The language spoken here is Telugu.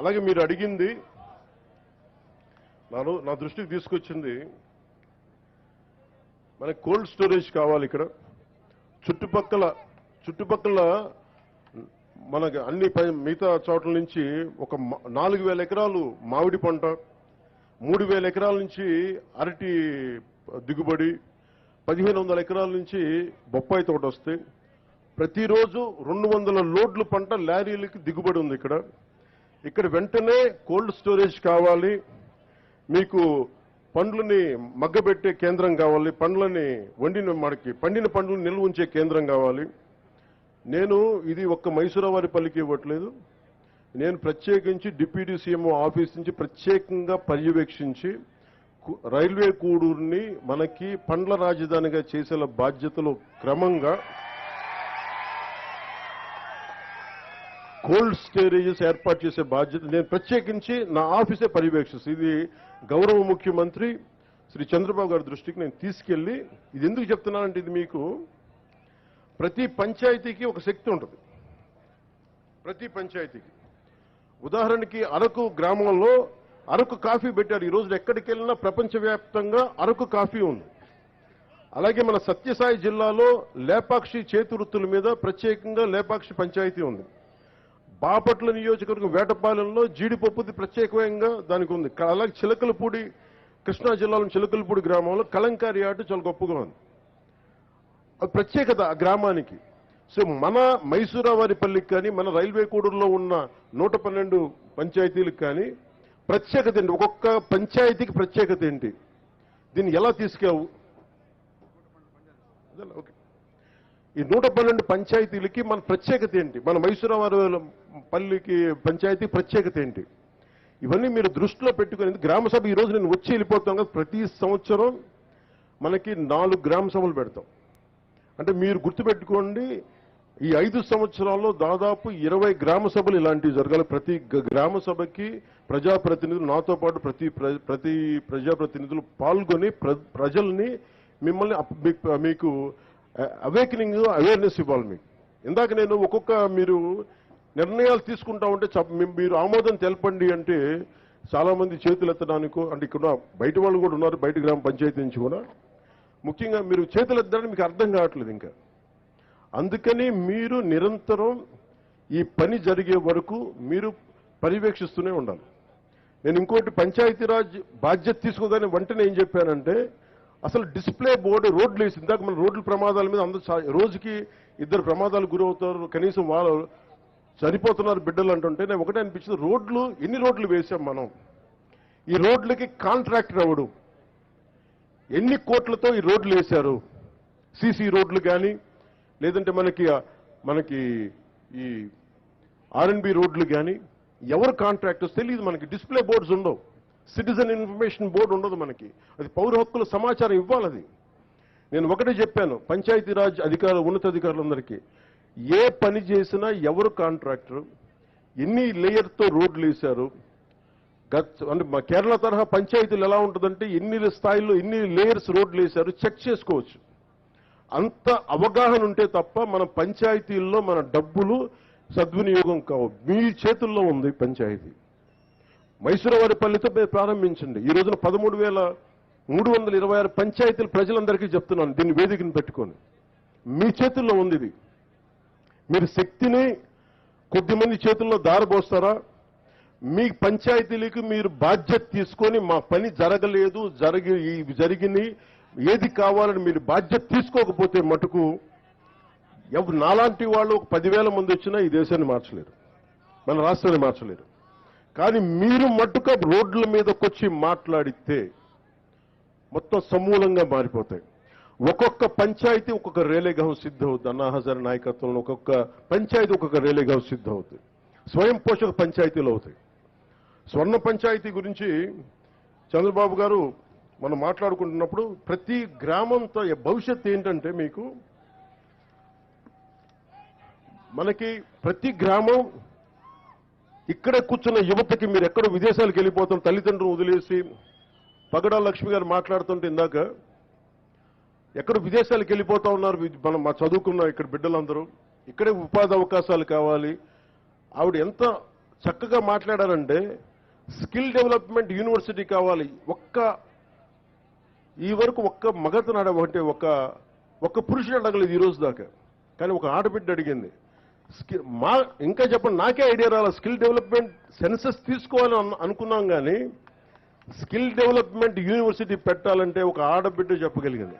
అలాగే మీరు అడిగింది నాను నా దృష్టికి తీసుకొచ్చింది మనకి కోల్డ్ స్టోరేజ్ కావాలి ఇక్కడ. చుట్టుపక్కల చుట్టుపక్కల మనకి అన్ని పై- మిగతా చోట్ల నుంచి ఒక నాలుగు వేల ఎకరాలు మామిడి పంట మూడు వేల ఎకరాల నుంచి అరటి దిగుబడి పదిహేను వందల ఎకరాల నుంచి బొప్పాయి తోట వస్తాయి ప్రతిరోజు రెండు వందల లోడ్లు పంట లారీలకి దిగుబడి ఉంది ఇక్కడ. ఇక్కడ వెంటనే కోల్డ్ స్టోరేజ్ కావాలి. మీకు పండ్లని మగ్గబెట్టే కేంద్రం కావాలి. పండ్లని వండిన మనకి పండిన పండ్లను నిల్వ ఉంచే కేంద్రం కావాలి. నేను ఇది ఒక్క మైసూరావారిపల్లికి ఇవ్వట్లేదు. నేను ప్రత్యేకించి డిప్యూటీ సీఎంఓ ఆఫీస్ నుంచి ప్రత్యేకంగా పర్యవేక్షించి రైల్వే కూడూరుని మనకి పండ్ల రాజధానిగా చేసేలా బాధ్యతలు క్రమంగా కోల్డ్ స్టోరేజెస్ ఏర్పాటు చేసే బాధ్యత నేను ప్రత్యేకించి నా ఆఫీసే పర్యవేక్షిస్తాను ఇది గౌరవ ముఖ్యమంత్రి శ్రీ చంద్రబాబు గారి దృష్టికి నేను తీసుకెళ్ళి ఇది ఎందుకు చెప్తున్నానంటే ఇది మీకు ప్రతి పంచాయతీకి ఒక శక్తి ఉంటుంది. ప్రతి పంచాయతీకి. ఉదాహరణకి అరకు గ్రామంలో అరకు కాఫీ పెట్టారు. ఈ రోజు ఎక్కడికి వెళ్ళినా ప్రపంచవ్యాప్తంగా అరకు కాఫీ ఉంది. అలాగే మన సత్యసాయి జిల్లాలో లేపాక్షి చేతి వృత్తుల మీద ప్రత్యేకంగా లేపాక్షి పంచాయతీ ఉంది. బాపట్ల నియోజకవర్గం వేటపాలెంలో జీడిపప్పుది ప్రత్యేకంగా దానికి ఉంది. అలాగే చిలకలపూడి కృష్ణా జిల్లాలో చిలకలపూడి గ్రామంలో కలంకారి ఆట చాలా గొప్పగా ఉంది. అది ప్రత్యేకత ఆ గ్రామానికి. సో మన మైసూరావారిపల్లికి కానీ మన రైల్వే కూడూరులో ఉన్న నూట పన్నెండు పంచాయతీలకు కానీ ప్రత్యేకత ఏంటి? ఒక్కొక్క పంచాయతీకి ప్రత్యేకత ఏంటి? దీన్ని ఎలా తీసుకెవు ఓకే ఈ నూట పన్నెండు పంచాయతీలకి మన ప్రత్యేకత ఏంటి? మన మైసూరావారి పల్లికి పంచాయతీ ప్రత్యేకత ఏంటి? ఇవన్నీ మీరు దృష్టిలో పెట్టుకుని గ్రామ సభ నేను వచ్చి వెళ్ళిపోతాం కదా ప్రతి సంవత్సరం మనకి నాలుగు గ్రామ సభలు పెడతాం. అంటే మీరు గుర్తుపెట్టుకోండి ఈ ఐదు సంవత్సరాల్లో దాదాపు ఇరవై గ్రామ సభలు ఇలాంటివి జరగాలి. ప్రతి గ్రామ సభకి ప్రజాప్రతినిధులు నాతో పాటు ప్రతి ప్ర- ప్రతి ప్రజాప్రతినిధులు పాల్గొని ప్ర- ప్రజల్ని మిమ్మల్ని మీకు- మీకు అవేకనింగ్ అవేర్నెస్ ఇవ్వాలి మీకు ఇందాక నేను ఒక్కొక్క మీరు నిర్ణయాలు తీసుకుంటా ఉంటే మీ- మీరు ఆమోదం తెలపండి అంటే చాలామంది చేతులు ఎత్తడానికో అంటే ఇక్కడ బయట వాళ్ళు కూడా ఉన్నారు బయట గ్రామ పంచాయతీ నుంచి కూడా. ముఖ్యంగా మీరు చేతులు ఎత్తడానికి మీకు అర్థం కావట్లేదు ఇంకా. అందుకని మీరు నిరంతరం ఈ పని జరిగే వరకు మీరు పర్యవేక్షిస్తూనే ఉండాలి. నేను ఇంకోటి పంచాయతీరాజ్ బాధ్యత తీసుకోగానే వెంటనే ఏం చెప్పానంటే అసలు డిస్ప్లే బోర్డు రోడ్లు వేసి ఇందాక మన రోడ్ల ప్రమాదాల మీద అందరూ రోజుకి ఇద్దరు ప్రమాదాలు గురవుతారు కనీసం వాళ్ళు చనిపోతున్నారు బిడ్డలు అంటుంటే నేను ఒకటే అనిపించింది రోడ్లు ఎన్ని రోడ్లు వేసాం మనం? ఈ రోడ్లకి కాంట్రాక్టర్ అవ్వడు ఎన్ని కోట్లతో ఈ రోడ్లు వేశారు? సీసీ రోడ్లు కానీ లేదంటే మనకి మనకి ఈ ఆర్ఎన్బి రోడ్లు కానీ ఎవరు కాంట్రాక్టర్స్? తెలియదు మనకి డిస్ప్లే బోర్డ్స్ ఉండవు. సిటిజన్ ఇన్ఫర్మేషన్ బోర్డు ఉండదు మనకి. అది పౌర హక్కుల సమాచారం ఇవ్వాలి అది నేను ఒకటే చెప్పాను పంచాయతీరాజ్ అధికారులు ఉన్నతాధికారులందరికీ ఏ పని చేసినా ఎవరు కాంట్రాక్టర్ ఎన్ని లేయర్తో రోడ్లు వేశారు గత అంటే మా కేరళ తరహా పంచాయతీలు ఎలా ఉంటుందంటే ఎన్ని స్థాయిలో ఎన్ని లేయర్స్ రోడ్లు వేశారు చెక్ చేసుకోవచ్చు. అంత అవగాహన ఉంటే తప్ప మన పంచాయతీల్లో మన డబ్బులు సద్వినియోగం కావు. మీ చేతుల్లో ఉంది పంచాయతీ. మైసూరవారిపల్లితో మీరు ప్రారంభించండి. ఈ రోజున పదమూడు వేల మూడు వందల ఇరవై ఆరు పంచాయతీలు ప్రజలందరికీ చెప్తున్నాను దీన్ని వేదికను పెట్టుకొని. మీ చేతుల్లో ఉంది ఇది. మీరు శక్తిని కొద్దిమంది చేతుల్లో దారబోస్తారా మీ పంచాయతీలకు మీరు బాధ్యత తీసుకొని మా పని జరగలేదు జరిగి ఇవి జరిగింది ఏది కావాలని మీరు బాధ్యత తీసుకోకపోతే మటుకు ఎవరు నాలాంటి వాళ్ళు ఒక పదివేల మంది వచ్చినా ఈ దేశాన్ని మార్చలేరు. మన రాష్ట్రాన్ని మార్చలేరు. కానీ మీరు మట్టుక రోడ్ల మీదకొచ్చి మాట్లాడితే మొత్తం సమూలంగా మారిపోతాయి. ఒక్కొక్క పంచాయతీ ఒక్కొక్క రేలేగాం సిద్ధవుద్ది అన్నా హజార్ నాయకత్వంలో ఒక్కొక్క పంచాయతీ ఒక్కొక్క రేలేగాం సిద్ధమవుతుంది స్వయం పోషక పంచాయతీలు అవుతాయి. స్వర్ణ పంచాయతీ గురించి చంద్రబాబు గారు మనం మాట్లాడుకుంటున్నప్పుడు ప్రతి గ్రామంతో భవిష్యత్ ఏంటంటే మీకు మనకి ప్రతి గ్రామం ఇక్కడే కూర్చున్న యువతకి మీరు ఎక్కడో విదేశాలకు వెళ్ళిపోతాం తల్లిదండ్రులు వదిలేసి పగడా లక్ష్మి గారు మాట్లాడుతుంటే ఇందాక ఎక్కడ విదేశాలకు వెళ్ళిపోతా ఉన్నారు మనం మా చదువుకున్న ఇక్కడ బిడ్డలందరూ. ఇక్కడే ఉపాధి అవకాశాలు కావాలి. ఆవిడ ఎంత చక్కగా మాట్లాడారంటే స్కిల్ డెవలప్మెంట్ యూనివర్సిటీ కావాలి. ఒక్క ఈ వరకు ఒక్క మగతనాడ అంటే ఒక ఒక్క పురుషుడు అడగలేదు ఈరోజు దాకా. కానీ ఒక ఆడబిడ్డ అడిగింది. స్కిల్ మా ఇంకా చెప్పండి నాకే ఐడియా రాలే స్కిల్ డెవలప్మెంట్ సెన్సెస్ తీసుకోవాలని అనుకున్నాం కానీ స్కిల్ డెవలప్మెంట్ యూనివర్సిటీ పెట్టాలంటే ఒక ఆడబిడ్డ చెప్పగలిగింది.